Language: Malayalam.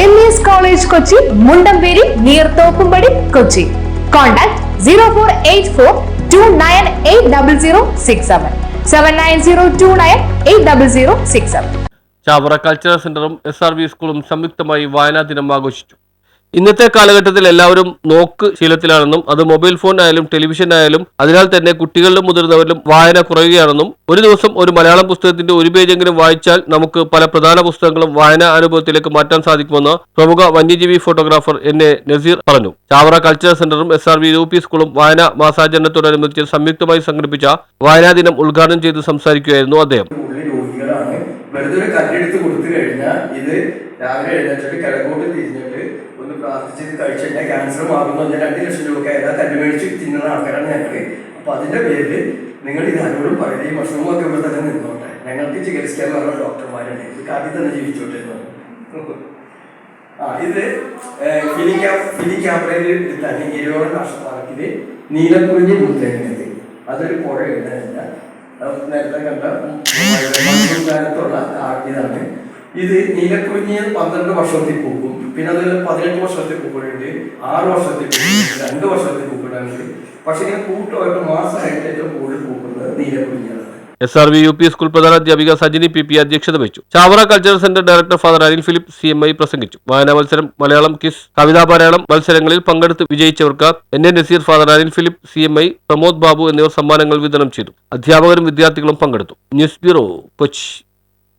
M S college Kochi Mundamperi near Kochi contact zero four eight four two nine eight double zero six seven seven nine zero two nine eight double zero six seven Chavara cultural സെന്ററും എസ് ആർ വി സ്കൂളും സംയുക്തമായി വായനാ ദിനം ആഘോഷിച്ചു. ഇന്നത്തെ കാലഘട്ടത്തിൽ എല്ലാവരും നോക്ക് ശീലത്തിലാണെന്നും അത് മൊബൈൽ ഫോൺ ആയാലും ടെലിവിഷൻ ആയാലും അതിനാൽ തന്നെ കുട്ടികളിലും മുതിർന്നവരിലും വായന കുറയുകയാണെന്നും ഒരു ദിവസം ഒരു മലയാളം പുസ്തകത്തിന്റെ ഒരു പേജെങ്കിലും വായിച്ചാൽ നമുക്ക് പല പ്രധാന പുസ്തകങ്ങളും വായനാ അനുഭവത്തിലേക്ക് മാറ്റാൻ സാധിക്കുമെന്ന് പ്രമുഖ വന്യജീവി ഫോട്ടോഗ്രാഫർ എൻ എ നസീർ പറഞ്ഞു. ചാവറ കൾച്ചറൽ സെന്ററും S R V U P സ്കൂളും വായനാ മാസാചരണത്തോടനുബന്ധിച്ച് സംയുക്തമായി സംഘടിപ്പിച്ച വായനാ ദിനം ഉദ്ഘാടനം ചെയ്ത് സംസാരിക്കുകയായിരുന്നു അദ്ദേഹം. വെറുതെ ഒരു കല്ലെടുത്ത് കൊടുത്തു കഴിഞ്ഞാൽ ഇത് രാവിലെ എഴുന്നേറ്റിട്ട് കിഴക്കോട്ട് തിരിഞ്ഞിട്ട് ഒന്ന് പ്രാർത്ഥിച്ചിട്ട് കഴിച്ചിട്ട് ക്യാൻസർ മാറുന്നു പറഞ്ഞാൽ രണ്ട് ലക്ഷം രൂപ ഏതാ തന്നെ മേടിച്ച് തിന്നുന്ന ആൾക്കാരാണ് ഞങ്ങൾ അപ്പൊ അതിന്റെ പേരിൽ നിങ്ങൾ ഇത് ആരോടും പറയും ഈ ഭക്ഷണവും ഒക്കെ ഇവിടെ തന്നെ നിന്നോട്ടെ ഞങ്ങൾക്ക് ചികിത്സിക്കാൻ പറഞ്ഞ ഡോക്ടർമാരുണ്ട് ഇത് കാട്ടിൽ തന്നെ പറഞ്ഞു. ആ ഇത് ഫിലി ക്യാമ്പ് ഫിലി ക്യാമ്പറയിൽ എടുത്താണ് ഇരുപത് പാർക്കിൽ നീലക്കുറിഞ്ഞി മുത്തേക്കുന്നത് അതൊരു പുഴ എഴുതാനില്ല നേരത്തെ കണ്ട മൺസൂർക്കാലത്തുള്ള ഇതാണ് ഇത് നീലക്കുറിഞ്ഞി പന്ത്രണ്ട് വർഷത്തിൽ പൂക്കും. പിന്നെ അത് പതിനെട്ട് വർഷത്തിൽ പൂക്കുന്നുണ്ട് ആറ് വർഷത്തിൽ രണ്ട് വർഷത്തിൽ പൂക്കുന്നുണ്ട് പക്ഷെ ഇങ്ങനെ കൂട്ടമായിട്ട് മാസമായിട്ട് ഏറ്റവും കൂടുതൽ പൂക്കുന്നത് നീലക്കുറിഞ്ഞിയാണ്. S R V U P school പ്രധാനാധ്യാപിക Sajini P P അധ്യക്ഷത വഹിച്ചു. Chavara cultural centre director father Anil Philip C M I പ്രസംഗിച്ചു. വായനാ മത്സരം മലയാളം കിസ് കവിതാ പാരായണം മത്സരങ്ങളിൽ പങ്കെടുത്ത് വിജയിച്ചവർക്ക് N A Nazeer father Anil Philip C M I Pramod Babu എന്നിവർ സമ്മാനങ്ങൾ വിതരണം ചെയ്തു. അധ്യാപകരും വിദ്യാർത്ഥികളും പങ്കെടുത്തു. News bureau Kochi.